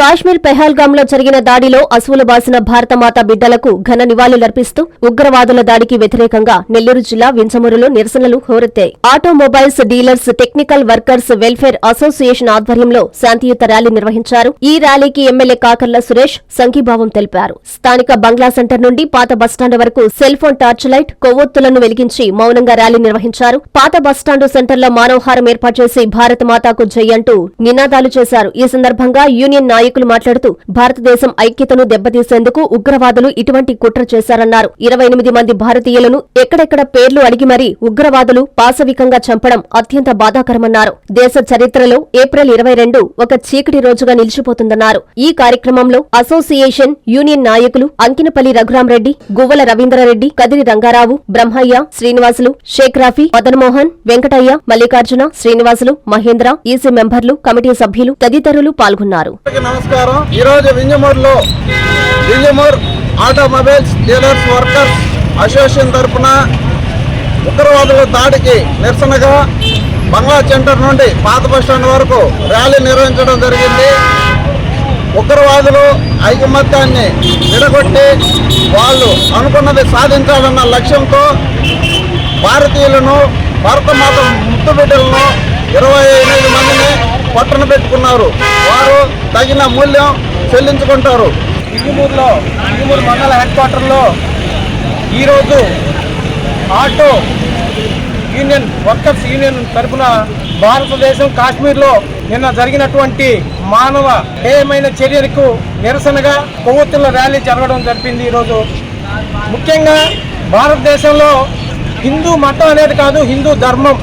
కాశ్మీర్ పెహాల్గామ్లో జరిగిన దాడిలో అసువులు బాసిన భారతమాత బిడ్డలకు ఘన నివాళులర్పిస్తూ ఉగ్రవాదుల దాడికి వ్యతిరేకంగా నెల్లూరు జిల్లా వింజమూరులో నిరసనలు హోరెత్తాయి. Automobiles dealers technical workers welfare association ఆధ్వర్యంలో శాంతియుత ర్యాలీ నిర్వహించారు. ఈ ర్యాలీకి ఎమ్మెల్యే కాకర్ల సురేష్ సంఘీభావం తెలిపారు. స్థానిక బంగ్లా సెంటర్ నుండి పాత బస్టాండ్ వరకు సెల్ ఫోన్ టార్చ్ లైట్ కొవ్వొత్తులను వెలిగించి మౌనంగా ర్యాలీ నిర్వహించారు. పాత బస్టాండు సెంటర్లో మానవహారం ఏర్పాటు చేసి భారత మాతాకు జై అంటూ నినాదాలు చేశారు. ఈ సందర్భంగా యూనియన్ నాయకులు మాట్లాడుతూ భారతదేశం ఐక్యతను దెబ్బతీసేందుకు ఉగ్రవాదులు ఇటువంటి కుట్ర చేశారన్నారు. ఇరవై ఎనిమిది మంది భారతీయులను ఎక్కడెక్కడ పేర్లు అడిగి మరీ ఉగ్రవాదులు పాశవికంగా చంపడం అత్యంత బాధాకరమన్నారు. దేశ చరిత్రలో ఏప్రిల్ ఇరవై రెండు ఒక చీకటి రోజుగా నిలిచిపోతుందన్నారు. ఈ కార్యక్రమంలో అసోసియేషన్ యూనియన్ నాయకులు అంకినపల్లి రఘురామరెడ్డి గువ్వల రవీంద్రారెడ్డి కదిరి రంగారావు బ్రహ్మయ్య శ్రీనివాసులు షేక్ రాఫీ మదన్మోహన్ వెంకటయ్య మల్లికార్జున శ్రీనివాసులు మహేంద్ర ఈసీ మెంబర్లు కమిటీ సభ్యులు తదితరులు పాల్గొన్నారు. నమస్కారం. ఈ రోజు వింజమూరులో Vinjamur automobiles dealers workers association తరఫున ఉగ్రవాదుల దాడికి నిరసనగా బంగ్లా సెంటర్ నుండి పాత బస్ స్టాండ్ వరకు ర్యాలీ నిర్వహించడం జరిగింది. ఉగ్రవాదులు ఐకమత్యాన్ని విడగొట్టి వాళ్ళు అనుకున్నది సాధించాలన్న లక్ష్యంతో భారతీయులను భారతమాత ముద్దు బిడ్డలను ఇరవై ఎనిమిది మందిని పట్టణ పెట్టుకున్నారు. వారు తగిన మూల్యం చెల్లించుకుంటారు. ఇంగుమూరులో ఇంగుమూరు మండల హెడ్ క్వార్టర్లో ఈరోజు ఆటో యూనియన్ వర్కర్స్ యూనియన్ తరఫున భారతదేశం కాశ్మీర్లో నిన్న జరిగినటువంటి మానవ హేయమైన చర్యలకు నిరసనగా కొవ్వొత్తుల ర్యాలీ జరగడం జరిపింది ఈరోజు. ముఖ్యంగా భారతదేశంలో హిందూ మతం అనేది కాదు హిందూ ధర్మం.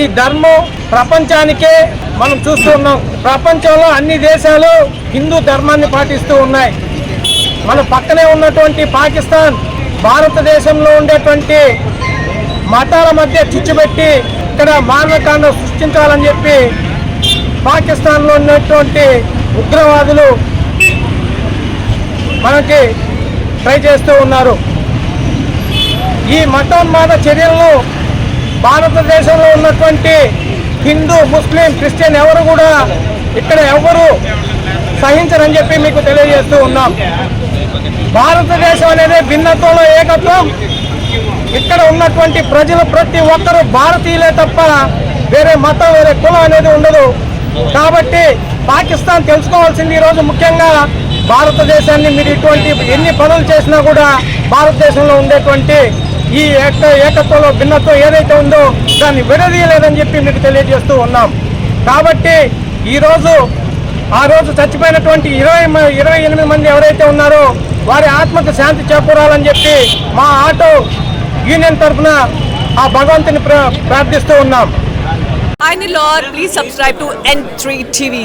ఈ ధర్మం ప్రపంచానికే మనం చూస్తూ ఉన్నాం. ప్రపంచంలో అన్ని దేశాలు హిందూ ధర్మాన్ని పాటిస్తూ ఉన్నాయి. మన పక్కనే ఉన్నటువంటి పాకిస్తాన్ భారతదేశంలో ఉండేటువంటి మతాల మధ్య చిచ్చుపెట్టి ఇక్కడ మానవకాండ సృష్టించాలని చెప్పి పాకిస్తాన్లో ఉన్నటువంటి ఉగ్రవాదులు మనకి ట్రై చేస్తూ ఉన్నారు. ఈ మతోన్మాద చర్యలను భారతదేశంలో ఉన్నటువంటి హిందూ ముస్లిం క్రిస్టియన్ ఎవరు కూడా ఇక్కడ ఎవరు సహించరని చెప్పి మీకు తెలియజేస్తూ ఉన్నాం. భారతదేశం అనేది భిన్నత్వంలో ఏకత్వం. ఇక్కడ ఉన్నటువంటి ప్రజలు ప్రతి ఒక్కరూ భారతీయులే తప్ప వేరే మతం వేరే కులం అనేది ఉండదు. కాబట్టి పాకిస్తాన్ తెలుసుకోవాల్సింది ఈరోజు ముఖ్యంగా భారతదేశాన్ని మీరు ఇటువంటి ఎన్ని పనులు చేసినా కూడా భారతదేశంలో ఉండేటువంటి ఈ ఏక ఏకత్వంలో భిన్నత్వం ఏదైతే ఉందో దాన్ని విడదీయలేదని చెప్పి మీకు తెలియజేస్తూ ఉన్నాం. కాబట్టి ఈరోజు ఆ రోజు చచ్చిపోయినటువంటి ఇరవై ఇరవై ఎనిమిది మంది ఎవరైతే ఉన్నారో వారి ఆత్మకు శాంతి చేకూరాలని చెప్పి మా ఆటో యూనియన్ తరఫున ఆ భగవంతుని ప్రార్థిస్తూ ఉన్నాం. Hi Nilor, please subscribe to N3 TV